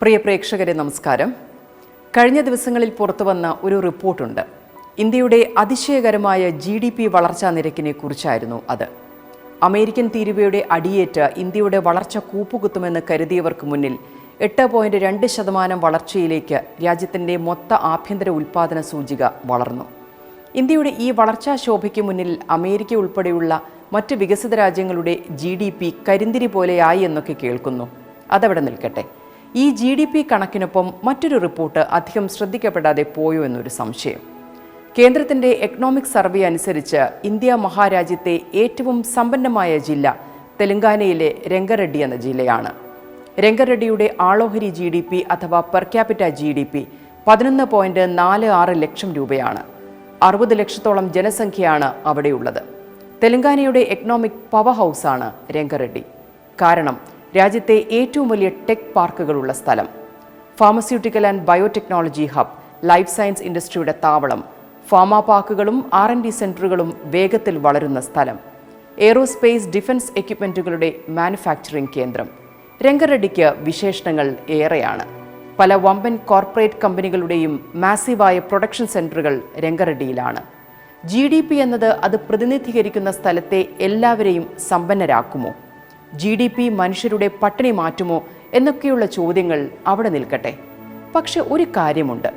പ്രിയ പ്രേക്ഷകരെ നമസ്കാരം. കഴിഞ്ഞ ദിവസങ്ങളിൽ പുറത്തുവന്ന ഒരു റിപ്പോർട്ടുണ്ട്. ഇന്ത്യയുടെ അതിശയകരമായ ജി ഡി പി വളർച്ചാ നിരക്കിനെ കുറിച്ചായിരുന്നു അത്. അമേരിക്കൻ തീരുവയുടെ അടിയേറ്റ് ഇന്ത്യയുടെ വളർച്ച കൂപ്പുകുത്തുമെന്ന് കരുതിയവർക്ക് മുന്നിൽ എട്ട് പോയിന്റ് രണ്ട് ശതമാനം വളർച്ചയിലേക്ക് രാജ്യത്തിന്റെ മൊത്ത ആഭ്യന്തര ഉൽപ്പാദന സൂചിക വളർന്നു. ഇന്ത്യയുടെ ഈ വളർച്ചാ ശോഭയ്ക്ക് മുന്നിൽ അമേരിക്ക ഉൾപ്പെടെയുള്ള മറ്റ് വികസിത രാജ്യങ്ങളുടെ ജി ഡി പി കരിന്തിരി പോലെയായി എന്നൊക്കെ കേൾക്കുന്നു. അതവിടെ നിൽക്കട്ടെ. ഈ ജി ഡി പി കണക്കിനൊപ്പം മറ്റൊരു റിപ്പോർട്ട് അധികം ശ്രദ്ധിക്കപ്പെടാതെ പോയോ എന്നൊരു സംശയം. കേന്ദ്രത്തിന്റെ എക്കണോമിക് സർവേ അനുസരിച്ച് ഇന്ത്യ മഹാരാജ്യത്തെ ഏറ്റവും സമ്പന്നമായ ജില്ല തെലങ്കാനയിലെ രംഗറെഡ്ഡി എന്ന ജില്ലയാണ്. രംഗറെഡ്ഡിയുടെ ആളോഹരി ജി ഡി പി അഥവാ per capita G D P പതിനൊന്ന് പോയിന്റ് നാല് ആറ് ലക്ഷം രൂപയാണ്. അറുപത് ലക്ഷത്തോളം ജനസംഖ്യയാണ് അവിടെയുള്ളത്. തെലങ്കാനയുടെ എക്കണോമിക് പവർ ഹൗസാണ് രംഗറെഡ്ഡി. കാരണം രാജ്യത്തെ ഏറ്റവും വലിയ ടെക് പാർക്കുകളുള്ള സ്ഥലം. Pharmaceutical and biotechnology hub life science ഇൻഡസ്ട്രിയുടെ താവളം ഫാമ പാർക്കുകളും ആർ എൻ ഡി സെന്ററുകളും വേഗത്തിൽ വളരുന്ന സ്ഥലം. എയ്റോസ്പേസ് ഡിഫൻസ് എക്യുപ്മെന്റുകളുടെ മാനുഫാക്ചറിംഗ് കേന്ദ്രം. രംഗറെഡ്ഡിക്ക് വിശേഷണങ്ങൾ ഏറെയാണ്. പല വമ്പൻ കോർപ്പറേറ്റ് കമ്പനികളുടെയും മാസീവായ പ്രൊഡക്ഷൻ സെന്ററുകൾ രംഗറെഡ്ഡിയിലാണ്. ജി ഡി പി എന്നത് അത് പ്രതിനിധീകരിക്കുന്ന സ്ഥലത്തെ എല്ലാവരെയും സമ്പന്നരാക്കുമോ? ജി ഡി പി മനുഷ്യരുടെ പട്ടിണി മാറ്റുമോ എന്നൊക്കെയുള്ള ചോദ്യങ്ങൾ അവിടെ നിൽക്കട്ടെ. പക്ഷെ ഒരു കാര്യമുണ്ട്.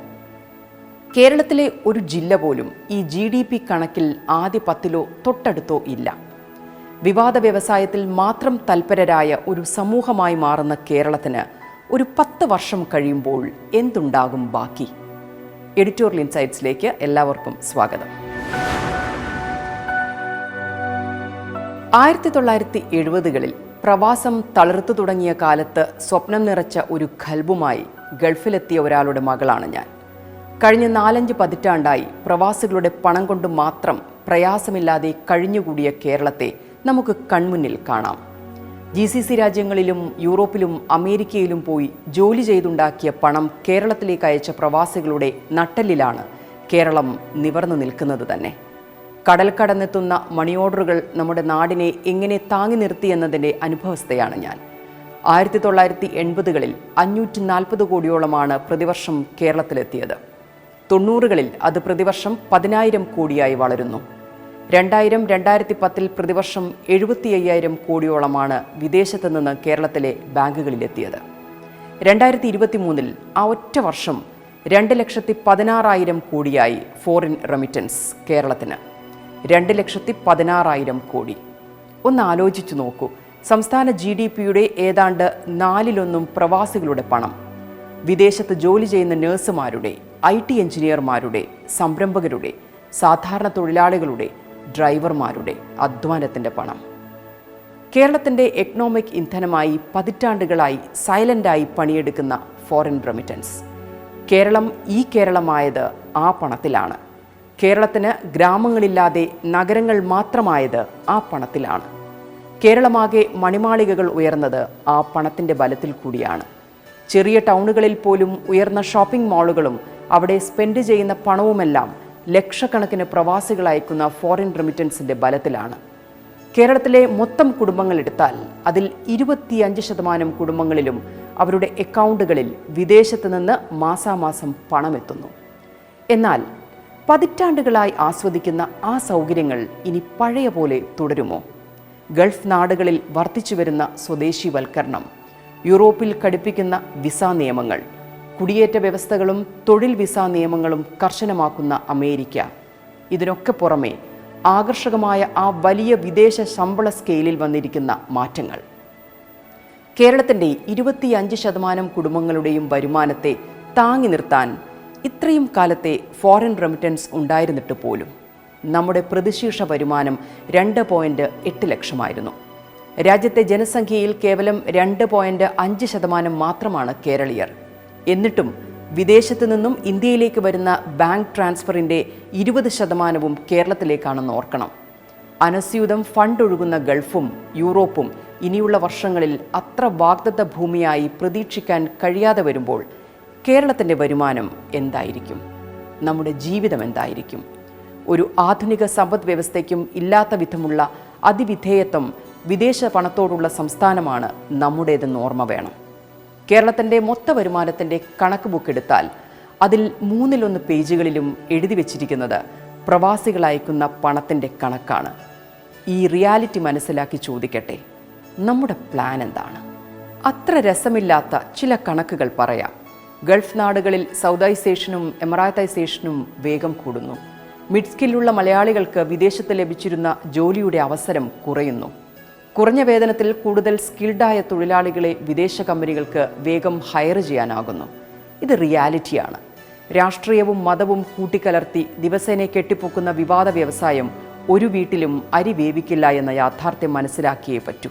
കേരളത്തിലെ ഒരു ജില്ല പോലും ഈ ജി ഡി പി കണക്കിൽ ആദ്യ പത്തിലോ തൊട്ടടുത്തോ ഇല്ല. വിവാദ വ്യവസായത്തിൽ മാത്രം തൽപരരായ ഒരു സമൂഹമായി മാറുന്ന കേരളത്തിന് ഒരു പത്ത് വർഷം കഴിയുമ്പോൾ എന്തുണ്ടാകും ബാക്കി? എഡിറ്റോറിയൽ ഇൻസൈറ്റ്സിലേക്ക് എല്ലാവർക്കും സ്വാഗതം. ആയിരത്തി തൊള്ളായിരത്തി എഴുപതുകളിൽ പ്രവാസം തളർത്തു തുടങ്ങിയ കാലത്ത് സ്വപ്നം നിറച്ച ഒരു ഖൽബുമായി ഗൾഫിലെത്തിയ ഒരാളുടെ മകളാണ് ഞാൻ. കഴിഞ്ഞ നാലഞ്ച് പതിറ്റാണ്ടായി പ്രവാസികളുടെ പണം കൊണ്ട് മാത്രം പ്രയാസമില്ലാതെ കഴിഞ്ഞുകൂടിയ കേരളത്തെ നമുക്ക് കൺമുന്നിൽ കാണാം. ജി സി സി രാജ്യങ്ങളിലും യൂറോപ്പിലും അമേരിക്കയിലും പോയി ജോലി ചെയ്തുണ്ടാക്കിയ പണം കേരളത്തിലേക്ക് അയച്ച പ്രവാസികളുടെ നട്ടെല്ലിലാണ് കേരളം നിവർന്നു നിൽക്കുന്നത് തന്നെ. കടൽ കടന്നെത്തുന്ന മണി ഓർഡറുകൾ നമ്മുടെ നാടിനെ എങ്ങനെ താങ്ങി നിർത്തിയെന്നതിന്റെ അനുഭവസ്ഥയാണ് ഞാൻ. ആയിരത്തി തൊള്ളായിരത്തി എൺപതുകളിൽ അഞ്ഞൂറ്റി നാൽപ്പത് കോടിയോളമാണ് പ്രതിവർഷം കേരളത്തിലെത്തിയത്. തൊണ്ണൂറുകളിൽ അത് പ്രതിവർഷം പതിനായിരം കോടിയായി വളരുന്നു. രണ്ടായിരം രണ്ടായിരത്തി പത്തിൽ പ്രതിവർഷം എഴുപത്തി അയ്യായിരം കോടിയോളമാണ് വിദേശത്ത് നിന്ന് കേരളത്തിലെ ബാങ്കുകളിലെത്തിയത്. രണ്ടായിരത്തി ഇരുപത്തി മൂന്നിൽ ആ ഒറ്റ വർഷം രണ്ട് ലക്ഷത്തി പതിനാറായിരം കോടിയായി ഫോറിൻ റെമിറ്റൻസ് കേരളത്തിന്. രണ്ട് ലക്ഷത്തി പതിനാറായിരം കോടി. ഒന്ന് ആലോചിച്ചു നോക്കൂ. സംസ്ഥാന ജി ഡി പിയുടെ ഏതാണ്ട് നാലിലൊന്നും പ്രവാസികളുടെ പണം. വിദേശത്ത് ജോലി ചെയ്യുന്ന നഴ്സുമാരുടെ ഐ ടി എഞ്ചിനീയർമാരുടെ സംരംഭകരുടെ സാധാരണ തൊഴിലാളികളുടെ ഡ്രൈവർമാരുടെ അധ്വാനത്തിന്റെ പണം. കേരളത്തിന്റെ എക്കണോമിക് ഇന്ധനമായി പതിറ്റാണ്ടുകളായി സൈലന്റായി പണിയെടുക്കുന്ന ഫോറിൻ റെമിറ്റൻസ്. കേരളം ഈ കേരളമായത് ആ പണത്തിലാണ്. കേരളത്തിന് ഗ്രാമങ്ങളില്ലാതെ നഗരങ്ങൾ മാത്രമായത് ആ പണത്തിലാണ്. കേരളമാകെ മണിമാളികകൾ ഉയർന്നത് ആ പണത്തിന്റെ ബലത്തിൽ കൂടിയാണ്. ചെറിയ ടൗണുകളിൽ പോലും ഉയർന്ന ഷോപ്പിംഗ് മാളുകളും അവിടെ സ്പെൻഡ് ചെയ്യുന്ന പണവുമെല്ലാം ലക്ഷക്കണക്കിന് പ്രവാസികൾ അയക്കുന്ന ഫോറിൻ റെമിറ്റൻസിന്റെ ബലത്തിലാണ്. കേരളത്തിലെ മൊത്തം കുടുംബങ്ങൾ എടുത്താൽ അതിൽ ഇരുപത്തിയഞ്ച് ശതമാനം കുടുംബങ്ങളിലും അവരുടെ അക്കൗണ്ടുകളിൽ വിദേശത്ത് നിന്ന് മാസാമാസം പണമെത്തുന്നു. എന്നാൽ പതിറ്റാണ്ടുകളായി ആസ്വദിക്കുന്ന ആ സൗകര്യങ്ങൾ ഇനി പഴയ പോലെ തുടരുമോ? ഗൾഫ് നാടുകളിൽ വർദ്ധിച്ചു വരുന്ന സ്വദേശിവൽക്കരണം യൂറോപ്പിൽ കടുപ്പിക്കുന്ന വിസ നിയമങ്ങൾ കുടിയേറ്റ വ്യവസ്ഥകളും തൊഴിൽ വിസ നിയമങ്ങളും കർശനമാക്കുന്ന അമേരിക്ക. ഇതിനൊക്കെ പുറമെ ആകർഷകമായ ആ വലിയ വിദേശ ശമ്പള സ്കെയിലിൽ വന്നിരിക്കുന്ന മാറ്റങ്ങൾ. കേരളത്തിന്റെ ഇരുപത്തിയഞ്ച് ശതമാനം കുടുംബങ്ങളുടെയും വരുമാനത്തെ താങ്ങി നിർത്താൻ ഇത്രയും കാലത്തെ ഫോറിൻ റെമിറ്റൻസ് ഉണ്ടായിരുന്നിട്ട് പോലും നമ്മുടെ പ്രതിശീർഷ വരുമാനം രണ്ട് പോയിന്റ് എട്ട് ലക്ഷമായിരുന്നു. രാജ്യത്തെ ജനസംഖ്യയിൽ കേവലം രണ്ട് പോയിന്റ് അഞ്ച് ശതമാനം മാത്രമാണ് കേരളീയർ. എന്നിട്ടും വിദേശത്തു നിന്നും ഇന്ത്യയിലേക്ക് വരുന്ന ബാങ്ക് ട്രാൻസ്ഫറിന്റെ ഇരുപത് ശതമാനവും കേരളത്തിലേക്കാണെന്ന് ഓർക്കണം. അനസ്യൂതം ഫണ്ട് ഒഴുകുന്ന ഗൾഫും യൂറോപ്പും ഇനിയുള്ള വർഷങ്ങളിൽ അത്ര വാഗ്ദത്ത ഭൂമിയായി പ്രതീക്ഷിക്കാൻ കഴിയാതെ വരുമ്പോൾ കേരളത്തിന്റെ വരുമാനം എന്തായിരിക്കും? നമ്മുടെ ജീവിതം എന്തായിരിക്കും? ഒരു ആധുനിക സമ്പദ് വ്യവസ്ഥയ്ക്കും ഇല്ലാത്ത വിധമുള്ള അതിവിധേയത്വം വിദേശ പണത്തോടുള്ള സംസ്ഥാനമാണ് നമ്മുടേതെന്ന് ഓർമ്മ വേണം. കേരളത്തിന്റെ മൊത്ത വരുമാനത്തിന്റെ കണക്ക് ബുക്ക് എടുത്താൽ അതിൽ മൂന്നിലൊന്ന് പേജുകളിലും എഴുതി വച്ചിരിക്കുന്നത് പ്രവാസികൾ അയക്കുന്ന പണത്തിന്റെ കണക്കാണ്. ഈ റിയാലിറ്റി മനസ്സിലാക്കി ചോദിക്കട്ടെ നമ്മുടെ പ്ലാൻ എന്താണ്? അത്ര രസമില്ലാത്ത ചില കണക്കുകൾ പറയാം. ഗൾഫ് നാടുകളിൽ സൗദൈസേഷനും എമറാത്തൈസേഷനും വേഗം കൂടുന്നു. മിഡ് സ്കില്ലുള്ള മലയാളികൾക്ക് വിദേശത്ത് ലഭിച്ചിരുന്ന ജോലിയുടെ അവസരം കുറയുന്നു. കുറഞ്ഞ വേതനത്തിൽ കൂടുതൽ സ്കിൽഡായ തൊഴിലാളികളെ വിദേശ കമ്പനികൾക്ക് വേഗം ഹയർ ചെയ്യാനാകുന്നു. ഇത് റിയാലിറ്റിയാണ്. രാഷ്ട്രീയവും മതവും കൂട്ടിക്കലർത്തി ദിവസേന കെട്ടിപ്പൊക്കുന്ന വിവാദ വ്യവസായം ഒരു വീട്ടിലും അരി വേവിക്കില്ല എന്ന യാഥാർത്ഥ്യം മനസ്സിലാക്കിയേ പറ്റൂ.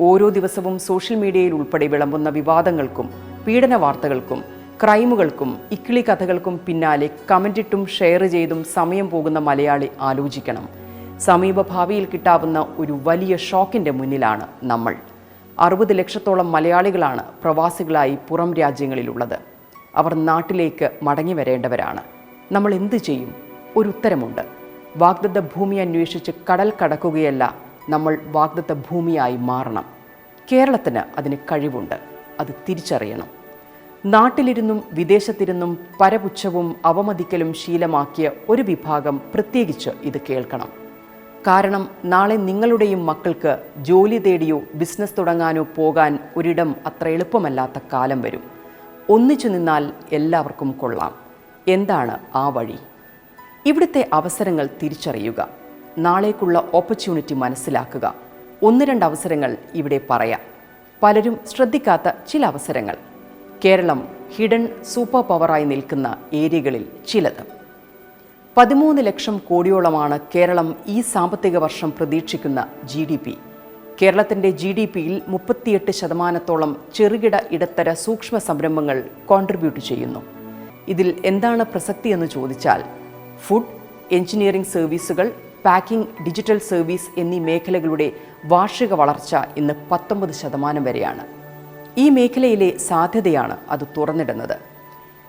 ഓരോ ദിവസവും സോഷ്യൽ മീഡിയയിൽ ഉൾപ്പെടെ വിളമ്പുന്ന വിവാദങ്ങൾക്കും പീഡന വാർത്തകൾക്കും ക്രൈമുകൾക്കും ഇക്കിളി കഥകൾക്കും പിന്നാലെ കമന്റിട്ടും ഷെയർ ചെയ്തും സമയം പോകുന്ന മലയാളി ആലോചിക്കണം. സമീപഭാവിയിൽ കിട്ടാവുന്ന ഒരു വലിയ ഷോക്കിന്റെ മുന്നിലാണ് നമ്മൾ. അറുപത് ലക്ഷത്തോളം മലയാളികളാണ് പ്രവാസികളായി പുറം രാജ്യങ്ങളിലുള്ളത്. അവർ നാട്ടിലേക്ക് മടങ്ങി വരേണ്ടവരാണ്. നമ്മൾ എന്തു ചെയ്യും? ഒരു ഉത്തരമുണ്ട്. വാഗ്ദത്ത ഭൂമി അന്വേഷിച്ച് കടൽ കടക്കുകയല്ല നമ്മൾ വാഗ്ദത്ത ഭൂമിയായി മാറണം. കേരളത്തിന് അതിന് കഴിവുണ്ട്. അത് തിരിച്ചറിയണം. നാട്ടിലിരുന്നും വിദേശത്തിരുന്നും പരപുച്ഛവും അവമതിക്കലും ശീലമാക്കിയ ഒരു വിഭാഗം പ്രത്യേകിച്ച് ഇത് കേൾക്കണം. കാരണം നാളെ നിങ്ങളുടെയും മക്കൾക്ക് ജോലി തേടിയോ ബിസിനസ് തുടങ്ങാനോ പോകാൻ ഒരിടം അത്ര എളുപ്പമല്ലാത്ത കാലം വരും. ഒന്നിച്ചു നിന്നാൽ എല്ലാവർക്കും കൊള്ളാം. എന്താണ് ആ വഴി? ഇവിടുത്തെ അവസരങ്ങൾ തിരിച്ചറിയുക. നാളേക്കുള്ള ഓപ്പർച്യൂണിറ്റി മനസ്സിലാക്കുക. ഒന്ന് രണ്ട് അവസരങ്ങൾ ഇവിടെ പറയാം. പലരും ശ്രദ്ധിക്കാത്ത ചില അവസരങ്ങൾ. കേരളം ഹിഡൻ സൂപ്പർ പവറായി നിൽക്കുന്ന ഏരിയകളിൽ ചിലത്. പതിമൂന്ന് ലക്ഷം കോടിയോളമാണ് കേരളം ഈ സാമ്പത്തിക വർഷം പ്രതീക്ഷിക്കുന്ന ജി ഡി പി കേരളത്തിന്റെ ജി ഡി പിയിൽ മുപ്പത്തിയെട്ട് ശതമാനത്തോളം ചെറുകിട ഇടത്തര സൂക്ഷ്മ സംരംഭങ്ങൾ കോൺട്രിബ്യൂട്ട് ചെയ്യുന്നു. ഇതിൽ എന്താണ് പ്രസക്തി എന്ന് ചോദിച്ചാൽ ഫുഡ് എഞ്ചിനീയറിംഗ് സർവീസുകൾ പാക്കിംഗ് ഡിജിറ്റൽ സർവീസ് എന്നീ മേഖലകളുടെ വാർഷിക വളർച്ച ഇന്ന് പത്തൊമ്പത് ശതമാനം വരെയാണ്. ഈ മേഖലയിലെ സാധ്യതയാണ് അത് തുറന്നിടുന്നത്.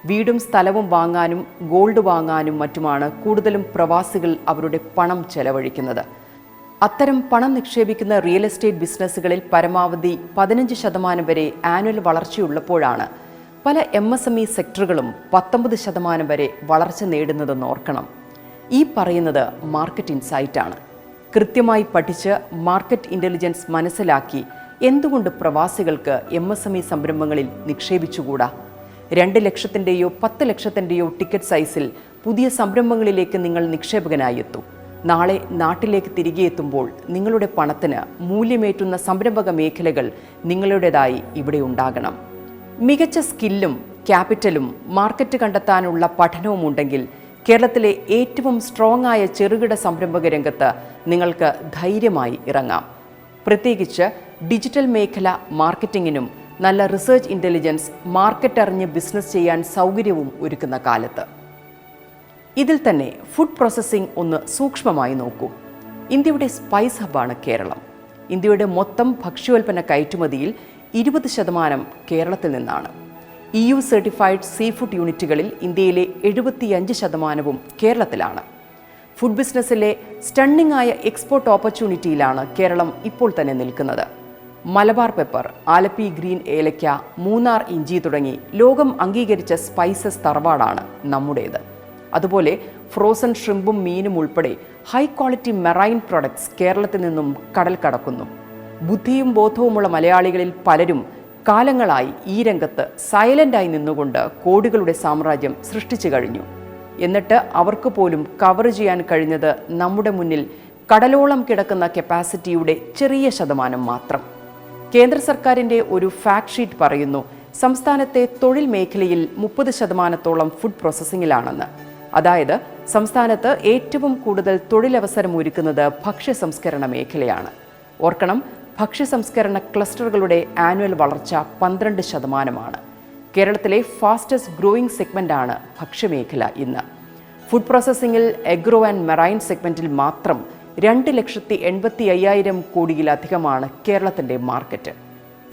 വീടും സ്ഥലവും വാങ്ങാനും ഗോൾഡ് വാങ്ങാനും മറ്റുമാണ് കൂടുതലും പ്രവാസികൾ അവരുടെ പണം ചെലവഴിക്കുന്നത്. അത്തരം പണം നിക്ഷേപിക്കുന്ന റിയൽ എസ്റ്റേറ്റ് ബിസിനസ്സുകളിൽ പരമാവധി പതിനഞ്ച് ശതമാനം വരെ ആനുവൽ വളർച്ചയുള്ളപ്പോഴാണ് പല എം എസ് എം ഇ സെക്ടറുകളും പത്തൊമ്പത് ശതമാനം വരെ വളർച്ച നേടുന്നതെന്ന് ഓർക്കണം. ഈ പറയുന്നത് മാർക്കറ്റ് ഇൻസൈറ്റാണ്. കൃത്യമായി പഠിച്ച് മാർക്കറ്റ് ഇന്റലിജൻസ് മനസ്സിലാക്കി എന്തുകൊണ്ട് പ്രവാസികൾക്ക് എം എസ് എം ഇ സംരംഭങ്ങളിൽ നിക്ഷേപിച്ചുകൂടാ? രണ്ട് ലക്ഷത്തിന്റെയോ പത്ത് ലക്ഷത്തിന്റെയോ ടിക്കറ്റ് സൈസിൽ പുതിയ സംരംഭങ്ങളിലേക്ക് നിങ്ങൾ നിക്ഷേപകനായി എത്തും നാളെ നാട്ടിലേക്ക് തിരികെ എത്തുമ്പോൾ നിങ്ങളുടെ പണത്തിന് മൂല്യമേറ്റുന്ന സംരംഭക മേഖലകൾ നിങ്ങളുടേതായി ഇവിടെ ഉണ്ടാകണം. മികച്ച സ്കില്ലും ക്യാപിറ്റലും മാർക്കറ്റ് കണ്ടെത്താനുള്ള പഠനവും ഉണ്ടെങ്കിൽ കേരളത്തിലെ ഏറ്റവും സ്ട്രോങ് ആയ ചെറുകിട സംരംഭക രംഗത്ത് നിങ്ങൾക്ക് ധൈര്യമായി ഇറങ്ങാം. പ്രത്യേകിച്ച് ഡിജിറ്റൽ മേഖല മാർക്കറ്റിങ്ങിനും നല്ല റിസർച്ച് ഇന്റലിജൻസ് മാർക്കറ്റ് അറിഞ്ഞ് ബിസിനസ് ചെയ്യാൻ സൗകര്യവും ഒരുക്കുന്ന കാലത്ത്. ഇതിൽ തന്നെ ഫുഡ് പ്രോസസ്സിംഗ് ഒന്ന് സൂക്ഷ്മമായി നോക്കൂ. ഇന്ത്യയുടെ സ്പൈസ് ഹബ്ബാണ് കേരളം. ഇന്ത്യയുടെ മൊത്തം ഭക്ഷ്യോൽപ്പന്ന കയറ്റുമതിയിൽ ഇരുപത് ശതമാനം കേരളത്തിൽ നിന്നാണ്. E U certified sea food യൂണിറ്റുകളിൽ ഇന്ത്യയിലെ എഴുപത്തിയഞ്ച് ശതമാനവും കേരളത്തിലാണ്. ഫുഡ് ബിസിനസ്സിലെ സ്റ്റണ്ണിംഗ് ആയ എക്സ്പോർട്ട് ഓപ്പർച്യൂണിറ്റിയിലാണ് കേരളം ഇപ്പോൾ തന്നെ നിൽക്കുന്നത്. മലബാർ പെപ്പർ ആലപ്പി ഗ്രീൻ ഏലയ്ക്ക മൂന്നാർ ഇഞ്ചി തുടങ്ങി ലോകം അംഗീകരിച്ച സ്പൈസസ് തറവാടാണ് നമ്മുടേത്. അതുപോലെ ഫ്രോസൺ ഷ്രിമ്പും മീനും ഉൾപ്പെടെ ഹൈ ക്വാളിറ്റി മെറൈൻ പ്രൊഡക്ട്സ് കേരളത്തിൽ നിന്നും കടൽ കടക്കുന്നു. ബുദ്ധിയും ബോധവുമുള്ള മലയാളികളിൽ പലരും കാലങ്ങളായി ഈ രംഗത്ത് സൈലന്റായി നിന്നുകൊണ്ട് കോടികളുടെ സാമ്രാജ്യം സൃഷ്ടിച്ചു കഴിഞ്ഞു. എന്നിട്ട് അവർക്ക് പോലും കവർ ചെയ്യാൻ കഴിഞ്ഞത് നമ്മുടെ മുന്നിൽ കടലോളം കിടക്കുന്ന കപ്പാസിറ്റിയുടെ ചെറിയ ശതമാനം മാത്രം. കേന്ദ്ര സർക്കാരിന്റെ ഒരു ഫാക്ട് ഷീറ്റ് പറയുന്നു സംസ്ഥാനത്തെ തൊഴിൽ മേഖലയിൽ മുപ്പത് ശതമാനത്തോളം ഫുഡ് പ്രോസസ്സിങ്ങിലാണെന്ന് അതായത് സംസ്ഥാനത്ത് ഏറ്റവും കൂടുതൽ തൊഴിലവസരം ഒരുക്കുന്നത് ഭക്ഷ്യ സംസ്കരണ മേഖലയാണ്. ഓർക്കണം ഭക്ഷ്യ സംസ്കരണ ക്ലസ്റ്ററുകളുടെ ആനുവൽ വളർച്ച പന്ത്രണ്ട് ശതമാനമാണ്. കേരളത്തിലെ ഫാസ്റ്റസ്റ്റ് ഗ്രോയിങ് സെഗ്മെന്റാണ് ഭക്ഷ്യമേഖല ഇന്ന്. ഫുഡ് പ്രോസസ്സിംഗിൽ എഗ്രോ ആൻഡ് മെറൈൻ സെഗ്മെന്റിൽ മാത്രം രണ്ട് ലക്ഷത്തി എൺപത്തി അയ്യായിരം കോടിയിലധികമാണ് കേരളത്തിന്റെ മാർക്കറ്റ്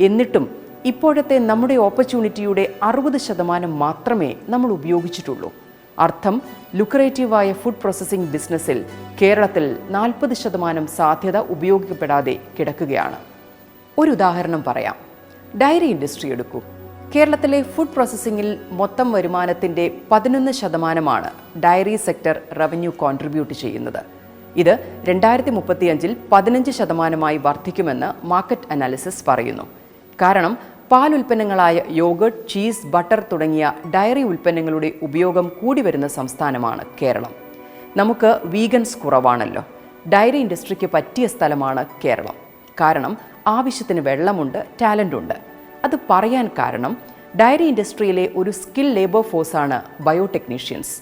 എന്നിട്ടും ഇപ്പോഴത്തെ നമ്മുടെ ഓപ്പർച്യൂണിറ്റിയുടെ അറുപത് ശതമാനം മാത്രമേ നമ്മൾ ഉപയോഗിച്ചിട്ടുള്ളൂ. അർത്ഥം ലുക്രേറ്റീവായ ഫുഡ് പ്രോസസ്സിംഗ് ബിസിനസ്സിൽ കേരളത്തിൽ നാൽപ്പത് ശതമാനം സാധ്യത ഉപയോഗിക്കപ്പെടാതെ കിടക്കുകയാണ്. ഒരു ഉദാഹരണം പറയാം. ഡയറി ഇൻഡസ്ട്രി എടുക്കൂ. കേരളത്തിലെ ഫുഡ് പ്രോസസ്സിംഗിൽ മൊത്തം വരുമാനത്തിന്റെ പതിനൊന്ന് ശതമാനമാണ് ഡയറി സെക്ടർ റവന്യൂ കോൺട്രിബ്യൂട്ട് ചെയ്യുന്നത്. ഇത് രണ്ടായിരത്തി മുപ്പത്തിയഞ്ചിൽ പതിനഞ്ച് ശതമാനമായി വർദ്ധിക്കുമെന്ന് മാർക്കറ്റ് അനാലിസിസ് പറയുന്നു. കാരണം പാൽ ഉൽപ്പന്നങ്ങളായ യോഗട്ട് ചീസ് ബട്ടർ തുടങ്ങിയ ഡയറി ഉൽപ്പന്നങ്ങളുടെ ഉപയോഗം കൂടി വരുന്ന സംസ്ഥാനമാണ് കേരളം. നമുക്ക് വീഗൻസ് കുറവാണല്ലോ. ഡയറി ഇൻഡസ്ട്രിക്ക് പറ്റിയ സ്ഥലമാണ് കേരളം. കാരണം ആവശ്യത്തിന് വെള്ളമുണ്ട് ടാലന്റ് ഉണ്ട് അത് പറയാൻ കാരണം ഡയറി ഇൻഡസ്ട്രിയിലെ ഒരു സ്കിൽ ലേബർ ഫോഴ്സാണ് ബയോടെക്നീഷ്യൻസ്.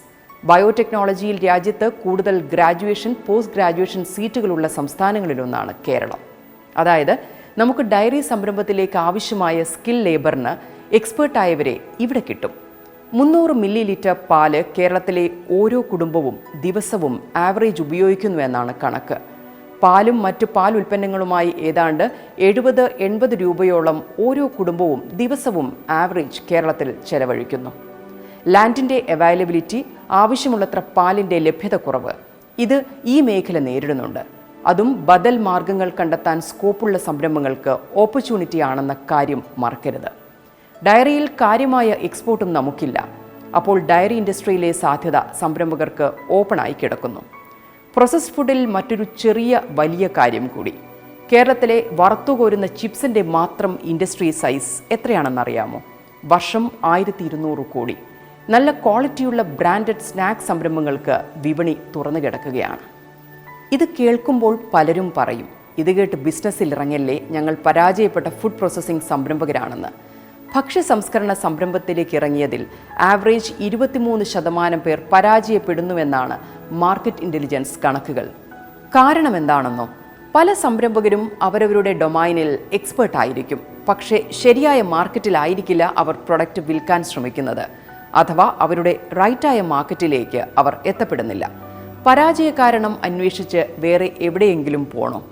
ബയോടെക്നോളജിയിൽ രാജ്യത്ത് കൂടുതൽ ഗ്രാജുവേഷൻ പോസ്റ്റ് ഗ്രാജുവേഷൻ സീറ്റുകളുള്ള സംസ്ഥാനങ്ങളിലൊന്നാണ് കേരളം. അതായത് നമുക്ക് ഡയറി സംരംഭത്തിലേക്ക് ആവശ്യമായ സ്കിൽ ലേബറിന് എക്സ്പേർട്ടായവരെ ഇവിടെ കിട്ടും. മുന്നൂറ് മില്ലി ലിറ്റർ പാൽ കേരളത്തിലെ ഓരോ കുടുംബവും ദിവസവും ആവറേജ് ഉപയോഗിക്കുന്നു എന്നാണ് കണക്ക്. പാലും മറ്റു പാൽ ഉൽപ്പന്നങ്ങളുമായി ഏതാണ്ട് എഴുപത് എൺപത് രൂപയോളം ഓരോ കുടുംബവും ദിവസവും ആവറേജ് കേരളത്തിൽ ചെലവഴിക്കുന്നു. ലാൻഡിന്റെ അവൈലബിലിറ്റി ആവശ്യമുള്ളത്ര പാലിന്റെ ലഭ്യതക്കുറവ് ഇത് ഈ മേഖല നേരിടുന്നുണ്ട്. അതും ബദൽ മാർഗങ്ങൾ കണ്ടെത്താൻ സ്കോപ്പുള്ള സംരംഭങ്ങൾക്ക് ഓപ്പർച്യൂണിറ്റി ആണെന്ന കാര്യം മറക്കരുത്. ഡയറിയിൽ കാര്യമായ എക്സ്പോർട്ടും നമുക്കില്ല. അപ്പോൾ ഡയറി ഇൻഡസ്ട്രിയിലെ സാധ്യത സംരംഭകർക്ക് ഓപ്പണായി കിടക്കുന്നു. പ്രോസസ്ഡ് ഫുഡിൽ മറ്റൊരു ചെറിയ വലിയ കാര്യം കൂടി. കേരളത്തിലെ വറുത്തുകോരുന്ന ചിപ്സിന്റെ മാത്രം ഇൻഡസ്ട്രി സൈസ് എത്രയാണെന്നറിയാമോ? വർഷം ആയിരത്തി ഇരുന്നൂറ് കോടി. നല്ല ക്വാളിറ്റിയുള്ള ബ്രാൻഡഡ് സ്നാക്ക് സംരംഭങ്ങൾക്ക് വിപണി തുറന്നു കിടക്കുകയാണ് ഇത് കേൾക്കുമ്പോൾ പലരും പറയും ഇത് കേട്ട് ബിസിനസ്സിൽ ഇറങ്ങല്ലേ ഞങ്ങൾ പരാജയപ്പെട്ട ഫുഡ് പ്രോസസ്സിംഗ് സംരംഭകരാണെന്ന്. ഭക്ഷ്യ സംസ്കരണ സംരംഭത്തിലേക്ക് ഇറങ്ങിയതിൽ ആവറേജ് ഇരുപത്തിമൂന്ന് ശതമാനം പേർ പരാജയപ്പെടുന്നുവെന്നാണ് മാർക്കറ്റ് ഇന്റലിജൻസ് കണക്കുകൾ. കാരണം എന്താണെന്നോ? പല സംരംഭകരും അവരവരുടെ ഡൊമൈനിൽ എക്സ്പേർട്ട് ആയിരിക്കും. പക്ഷേ ശരിയായ മാർക്കറ്റിലായിരിക്കില്ല അവർ പ്രൊഡക്റ്റ് വിൽക്കാൻ ശ്രമിക്കുന്നത്. അഥവാ അവരുടെ റൈറ്റായ മാർക്കറ്റിലേക്ക് അവർ എത്തപ്പെടുന്നില്ല. പരാജയ കാരണം അന്വേഷിച്ച് വേറെ എവിടെയെങ്കിലും പോണോ?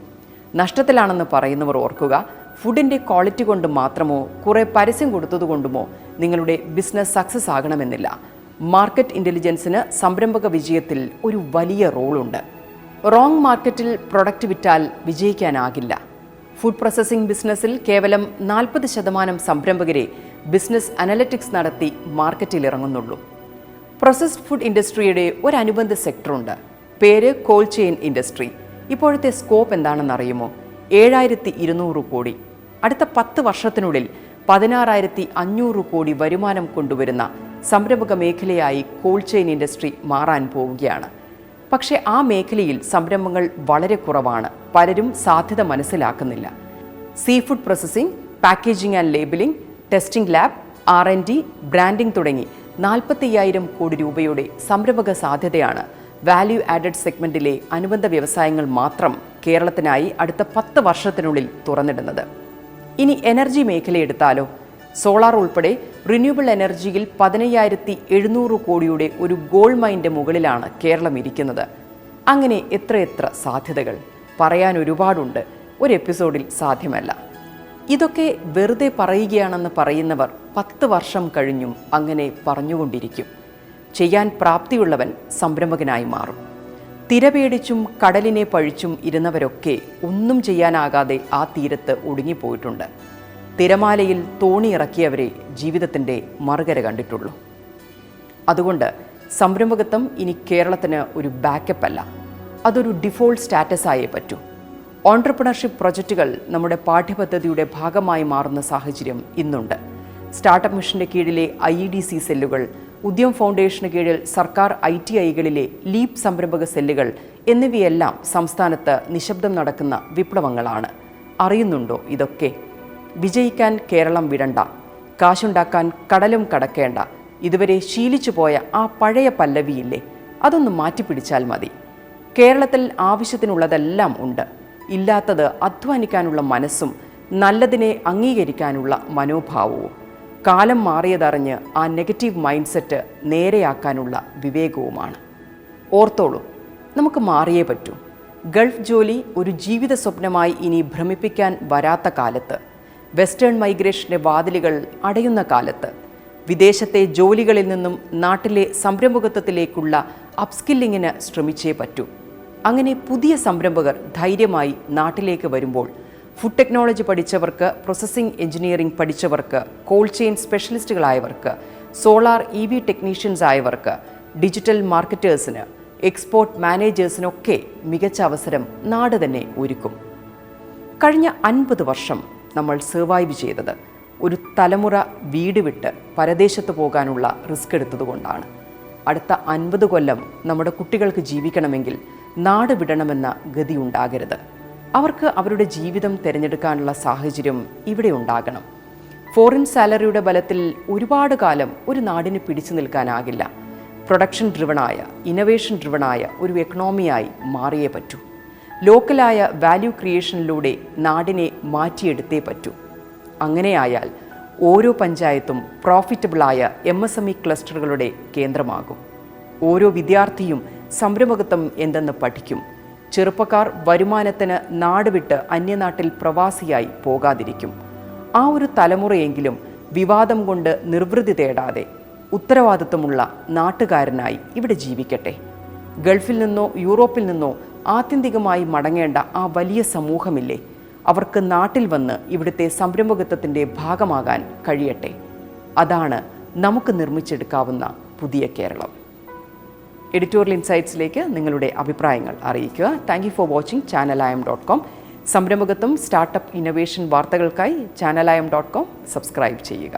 നഷ്ടത്തിലാണെന്ന് പറയുന്നവർ ഓർക്കുക ഫുഡിന്റെ ക്വാളിറ്റി കൊണ്ട് മാത്രമോ കുറേ പരസ്യം കൊടുത്തതുകൊണ്ടുമോ നിങ്ങളുടെ ബിസിനസ് സക്സസ് ആകണമെന്നില്ല. മാർക്കറ്റ് ഇന്റലിജൻസിന് സംരംഭക വിജയത്തിൽ ഒരു വലിയ റോളുണ്ട്. റോങ് മാർക്കറ്റിൽ പ്രൊഡക്റ്റ് വിറ്റാൽ വിജയിക്കാനാകില്ല. ഫുഡ് പ്രോസസ്സിംഗ് ബിസിനസ്സിൽ കേവലം നാൽപ്പത് ശതമാനം സംരംഭകരെ ബിസിനസ് അനലറ്റിക്സ് നടത്തി മാർക്കറ്റിൽ ഇറങ്ങുന്നുള്ളൂ. പ്രോസസ്ഡ് ഫുഡ് ഇൻഡസ്ട്രിയുടെ ഒരു അനുബന്ധ സെക്ടറുണ്ട് പേര് കോൾഡ് ചെയിൻ ഇൻഡസ്ട്രി ഇപ്പോഴത്തെ സ്കോപ്പ് എന്താണെന്ന് അറിയുമോ? ഏഴായിരത്തി ഇരുന്നൂറ് കോടി. അടുത്ത പത്ത് വർഷത്തിനുള്ളിൽ പതിനാറായിരത്തി അഞ്ഞൂറ് കോടി വരുമാനം കൊണ്ടുവരുന്ന സംരംഭക മേഖലയായി കോൾഡ് ചെയിൻ ഇൻഡസ്ട്രി മാറാൻ പോവുകയാണ്. പക്ഷേ ആ മേഖലയിൽ സംരംഭങ്ങൾ വളരെ കുറവാണ്. പലരും സാധ്യത മനസ്സിലാക്കുന്നില്ല. Sea food processing packaging and labelling testing lab R and D branding തുടങ്ങി നാൽപ്പത്തയ്യായിരം കോടി രൂപയുടെ സംരംഭക സാധ്യതയാണ് വാല്യൂ ആഡഡ് സെഗ്മെന്റിലെ അനുബന്ധ വ്യവസായങ്ങൾ മാത്രം കേരളത്തിനായി അടുത്ത പത്ത് വർഷത്തിനുള്ളിൽ തുറന്നിടുന്നത്. ഇനി എനർജി മേഖലയെടുത്താലോ സോളാർ ഉൾപ്പെടെ റിന്യൂവബിൾ എനർജിയിൽ പതിനയ്യായിരത്തി എഴുന്നൂറ് കോടിയുടെ ഒരു ഗോൾഡ് മൈന്റെ മുകളിലാണ് കേരളം ഇരിക്കുന്നത്. അങ്ങനെ എത്രയെത്ര സാധ്യതകൾ? പറയാൻ ഒരുപാടുണ്ട്. ഒരു എപ്പിസോഡിൽ സാധ്യമല്ല. ഇതൊക്കെ വെറുതെ പറയുകയാണെന്ന് പറയുന്നവർ പത്ത് വർഷം കഴിഞ്ഞും അങ്ങനെ പറഞ്ഞുകൊണ്ടിരിക്കും. ചെയ്യാൻ പ്രാപ്തിയുള്ളവൻ സംരംഭകനായി മാറും. തിരപേടിച്ചും കടലിനെ പഴിച്ചും ഇരുന്നവരൊക്കെ ഒന്നും ചെയ്യാനാകാതെ ആ തീരത്ത് ഒടുങ്ങിപ്പോയിട്ടുണ്ട്. തിരമാലയിൽ തോണി ഇറക്കിയവരെ ജീവിതത്തിന്റെ മറുകര കണ്ടിട്ടുള്ളൂ. അതുകൊണ്ട് സംരംഭകത്വം ഇനി കേരളത്തിന് ഒരു ബാക്കപ്പ് അല്ല. അതൊരു ഡിഫോൾട്ട് സ്റ്റാറ്റസ് ആയേ പറ്റൂ. ഓൺട്രപ്രണർഷിപ്പ് പ്രൊജക്റ്റുകൾ നമ്മുടെ പാഠ്യപദ്ധതിയുടെ ഭാഗമായി മാറുന്ന സാഹചര്യം ഇന്നുണ്ട്. സ്റ്റാർട്ടപ്പ് മിഷന്റെ കീഴിലെ ഐ ഇ ഡി സി സെല്ലുകൾ ഉദ്യം ഫൗണ്ടേഷന് കീഴിൽ സർക്കാർ ഐ ടി ഐകളിലെ ലീപ് സംരംഭക സെല്ലുകൾ എന്നിവയെല്ലാം സംസ്ഥാനത്ത് നിശബ്ദം നടക്കുന്ന വിപ്ലവങ്ങളാണ്. അറിയുന്നുണ്ടോ ഇതൊക്കെ? വിജയിക്കാൻ കേരളം വിടണ്ട കാശുണ്ടാക്കാൻ കടലും കടക്കേണ്ട ഇതുവരെ ശീലിച്ചു പോയ ആ പഴയ പല്ലവിയില്ലേ? അതൊന്ന് മാറ്റിപ്പിടിച്ചാൽ മതി. കേരളത്തിൽ ആവശ്യത്തിനുള്ളതെല്ലാം ഉണ്ട്. ഇല്ലാത്തത് അധ്വാനിക്കാനുള്ള മനസ്സും നല്ലതിനെ അംഗീകരിക്കാനുള്ള മനോഭാവവും. കാലം മാറിയതറിഞ്ഞ് ആ നെഗറ്റീവ് മൈൻഡ് സെറ്റ് നേരെയാക്കാനുള്ള വിവേകവുമാണ്. ഓർത്തോളൂ നമുക്ക് മാറിയേ പറ്റൂ. ഗൾഫ് ജോലി ഒരു ജീവിത സ്വപ്നമായി ഇനി ഭ്രമിപ്പിക്കാൻ വരാത്ത കാലത്ത്. വെസ്റ്റേൺ മൈഗ്രേഷന്റെ വാതിലുകൾ അടയുന്ന കാലത്ത്. വിദേശത്തെ ജോലികളിൽ നിന്നും നാട്ടിലെ സംരംഭകത്വത്തിലേക്കുള്ള അപ്സ്കില്ലിങ്ങിന് ശ്രമിച്ചേ പറ്റൂ. അങ്ങനെ പുതിയ സംരംഭകർ ധൈര്യമായി നാട്ടിലേക്ക് വരുമ്പോൾ ഫുഡ് ടെക്നോളജി പഠിച്ചവർക്ക് പ്രോസസ്സിംഗ് എഞ്ചിനീയറിംഗ് പഠിച്ചവർക്ക് കോൾഡ് ചെയിൻ സ്പെഷ്യലിസ്റ്റുകളായവർക്ക് സോളാർ ഇ വി ടെക്നീഷ്യൻസ് ആയവർക്ക് ഡിജിറ്റൽ മാർക്കറ്റേഴ്സിന് എക്സ്പോർട്ട് മാനേജേഴ്സിനൊക്കെ മികച്ച അവസരം നാട് തന്നെ ഒരുക്കും. കഴിഞ്ഞ അൻപത് വർഷം നമ്മൾ സർവൈവ് ചെയ്തത് ഒരു തലമുറ വീട് വിട്ട് പരദേശത്ത് പോകാനുള്ള റിസ്ക് എടുത്തതുകൊണ്ടാണ്. അടുത്ത അൻപത് കൊല്ലം നമ്മുടെ കുട്ടികൾക്ക് ജീവിക്കണമെങ്കിൽ നാട് വിടണമെന്ന ഗതി ഉണ്ടാകരുത് അവർക്ക് അവരുടെ ജീവിതം തിരഞ്ഞെടുക്കാനുള്ള സാഹചര്യം ഇവിടെ ഉണ്ടാകണം. ഫോറിൻ സാലറിയുടെ ബലത്തിൽ ഒരുപാട് കാലം ഒരു നാടിന് പിടിച്ചു നിൽക്കാനാകില്ല. പ്രൊഡക്ഷൻ ഡ്രിവണായ ഇന്നവേഷൻ ഡ്രിവണായ ഒരു എക്കണോമിയായി മാറിയേ പറ്റൂ. ലോക്കലായ വാല്യൂ ക്രിയേഷനിലൂടെ നാടിനെ മാറ്റിയെടുത്തേ പറ്റൂ. അങ്ങനെയായാൽ ഓരോ പഞ്ചായത്തും പ്രോഫിറ്റബിളായ എം എസ് എം ഇ ക്ലസ്റ്ററുകളുടെ കേന്ദ്രമാകും. ഓരോ വിദ്യാർത്ഥിയും സംരംഭകത്വം എന്തെന്ന് പഠിക്കും. ചെറുപ്പക്കാർ വരുമാനത്തിന് നാടുവിട്ട് അന്യനാട്ടിൽ പ്രവാസിയായി പോകാതിരിക്കും. ആ ഒരു തലമുറയെങ്കിലും വിവാദം കൊണ്ട് നിർവൃതി തേടാതെ ഉത്തരവാദിത്വമുള്ള നാട്ടുകാരനായി ഇവിടെ ജീവിക്കട്ടെ. ഗൾഫിൽ നിന്നോ യൂറോപ്പിൽ നിന്നോ ആത്യന്തികമായി മടങ്ങേണ്ട ആ വലിയ സമൂഹമില്ലേ? അവർക്ക് നാട്ടിൽ വന്ന് ഇവിടുത്തെ സംരംഭകത്വത്തിന്റെ ഭാഗമാകാൻ കഴിയട്ടെ. അതാണ് നമുക്ക് നിർമ്മിച്ചെടുക്കാവുന്ന പുതിയ കേരളം. എഡിറ്റോറിയൽ ഇൻസൈറ്റ്സിലേക്ക് നിങ്ങളുടെ അഭിപ്രായങ്ങൾ അറിയിക്കുക. Thank you for watching Channeliam dot com സംരംഭകത്വം startup innovation വാർത്തകൾക്കായി ചാനലായം ഡോട്ട് കോം സബ്സ്ക്രൈബ് ചെയ്യുക.